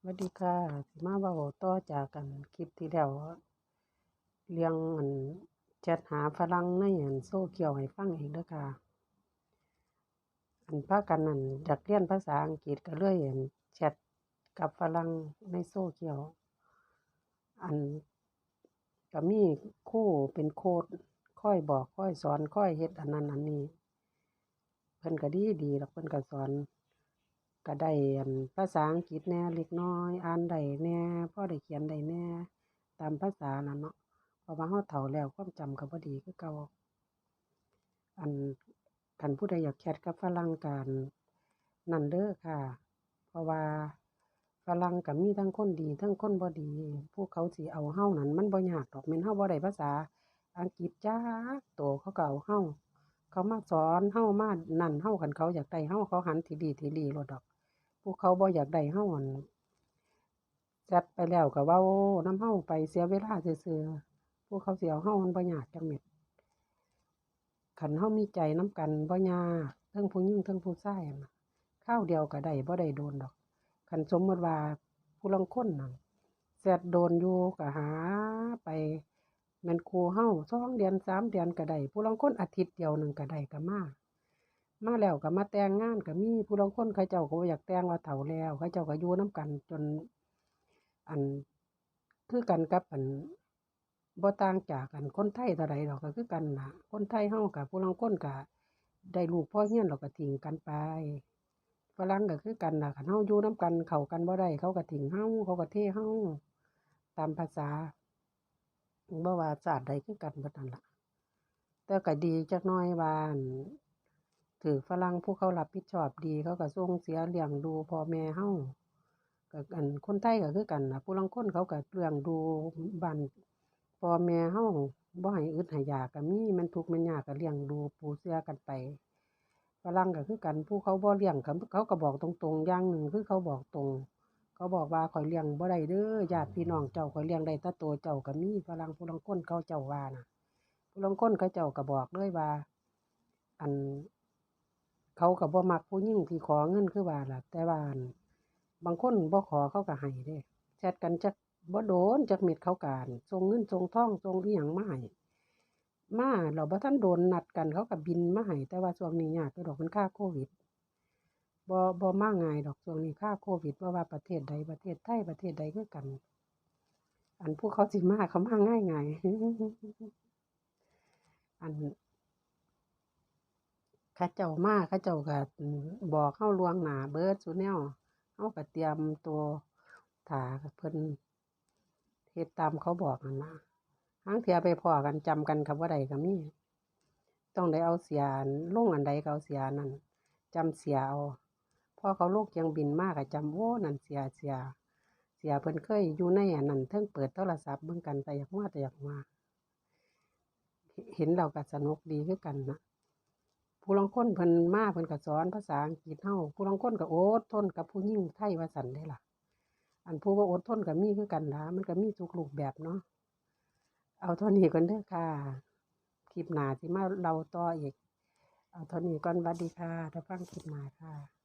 สวัสดีค่ะสิมาเว้าต่อจากกันคลิปที่แล้วเรื่องอันแชตหาฝรั่งในอันโซเชียลให้ฟังอีกด้อค่ะ อันพากันนั่นอยากเรียนภาษาอังกฤษก็เลยอันแชตกับฝรั่งในโซเชียลอันก็มีครูเป็นโค้ชคอยบอกค่อยสอนค่อยเฮ็ดอันนั้นอันนี้ เพิ่นก็ดีดีแล้วเพิ่นก็สอน ก็ได้ภาษาอังกฤษแน่เล็กน้อย อ่านได้แน่พ่อได้เขียนได้แน่ตามภาษานั่นเนาะเพราะว่าเราเฒ่าแล้วความจำก็บ่ดีคือเก่าอันคันผู้ใดอยากแชตกับฝรั่งก็นั่นเด้อค่ะ เพราะว่าฝรั่งก็มีทั้งคนดี ทั้งคนบ่ดี พวกเขาสิเอาเรานั่นมันบ่ยากดอกแม่นเราบ่ได้ภาษาอังกฤษจักโตเขาก็เอาเราเขามาสอนเรามานั่นเราคันเขาอยากได้เราเขาหันทีดีทีหลีโลดดอก พวกเขาบ่อยากได้เราอันแชตไปแล้วก็เว้าน้ำเราไปเสียเวลาซื่อๆพวกเขาเสิเอาเรามันบ่ยากจักเม็ดคันเรามีใจน้ำกันบ่ยากเทิงผู้หญิงเทิงผู้ชายนั่นน่ะคราวเดียวก็ได้บ่ได้โดนดอกคันสมมติว่าผู้ลางคนนั่นแชตโดนอยู่ก็หาไปม่นครูเราสองเดือนสามเดือนก็ได้ผู้ลางค้นอาทิตย์เดียวหนึ่งก็ได้ก็มา มาแล้วก็มาแต่งงานก็มีผู้ลางคนเขาเจ้าก็อยากแต่งว่าเฒ่าแล้วเขาเจ้าก็อยู่นำกัน จน อันคือกันกับอันบ่ต่างจากอันคนไทยเท่าใดดอกก็คือกันล่ะคนไทยเราก็ผู้ลางคนก็ได้ลูกพ่อเรียนแล้วก็ทิ้งกันไปฝรั่งก็คือกันล่ะคันเราอยู่นำกันเข้ากันบ่ได้เขาก็ทิ้งเราเขาก็เทเราตามภาษาบ่ว่าชาติใดคือกันบิดนั่นล่ะแต่ก็ดีจักน่อยว่าน ถูกฝรั่งผู้เขารับผิดชอบดีเขาก็ส่งเสียเลี้ยงดูพ่อแม่เราก็อันคนไทยก็คือกันนะผู้ลางคนเขาก็เลี้ยงดูบ้านพ่อแม่เราบ่ให้อึดให้ยากก็มีม่นทุกข์ม่นยากก็เลี้ยงดูปูเสือกันไปฝรั่งก็คือกันผู้เขาบ่เลี้ยงเขาก็บอกตรงๆอย่างหนึ่งคือเขาบอกตรง เขาบอกว่าข้อยเลี้ยงบ่ได้เด้อญาติพี่น้องเจ้าข้อยเลี้ยงได้แต่ตัวเจ้าก็มีฝรั่งผู้ลางคนเขาเจ้าว่าน่ะผู้ลางคนเขาเจ้าก็บอกเลยว่า อัน เขาก็บ่มักผู้หญิงที่ขอเงินคือว่าล่ะ แต่ว่าบางคนบ่ขอเขาก็ให้เดะแชตกันจักบ่โดนจักเม็ดเขาก็อั่นส่งเงินส่งท่องส่งอิหยังมาให้มาแล้วบ่ทันโดนนัดกันเขาก็บินมาให้แต่ว่าช่วงนี้ยากอยู่ดอกมันค่าโควิดบ่บ่มากง่ายดอกช่วงนี้ค่าโควิดบ่ว่าประเทศใดประเทศไทยประเทศใดคือกัน อันพวกเขาสิมาเขามาง่ายๆอัน ข้าเจ้ามาเขาเจ้าก็บอกเราลวงหนาเบิร์ดซุแนวเราก็เตรียมตัวท่าเพิ่นเฮ็ดตามเขาบอกนั่นล่ะลางเทียไปพอกันจำกันก็บ่ได้ก็มีต้องได้เอาเสียอันลงอันใดก็เอาเสียนนั้นจำเสียเอาพอเขาลงเครื่องบินมาก็จำโอ้นั่นเสียเสีย เสียเพิ่นเคยอยู่ในอันนั้นเทิงเปิดโทรศัพท์เบิ่งกันแต่อยากมาแต่อยากมาเห็นแล้วก็สนุกดีคือกันนะ ผู้ลองคนเพิ่นมาเพิ่นก็สอนภาษาอังกฤษเฮาผู้ลองคนก็อดทนกับผู้ยิ่งไทยว่าสันได้ล่ะ อันผู้ว่าอดทนก็มีคือกันล่ะมันก็มีทุกรูปแบบเนาะเอาเท่านี้ก่อนเด้อค่ะคลิปหน้าสิมาเราต่ออีกเอาเท่านี้ก่อนวัดดีค่ะถ้าฟังคลิปหน้าค่ะ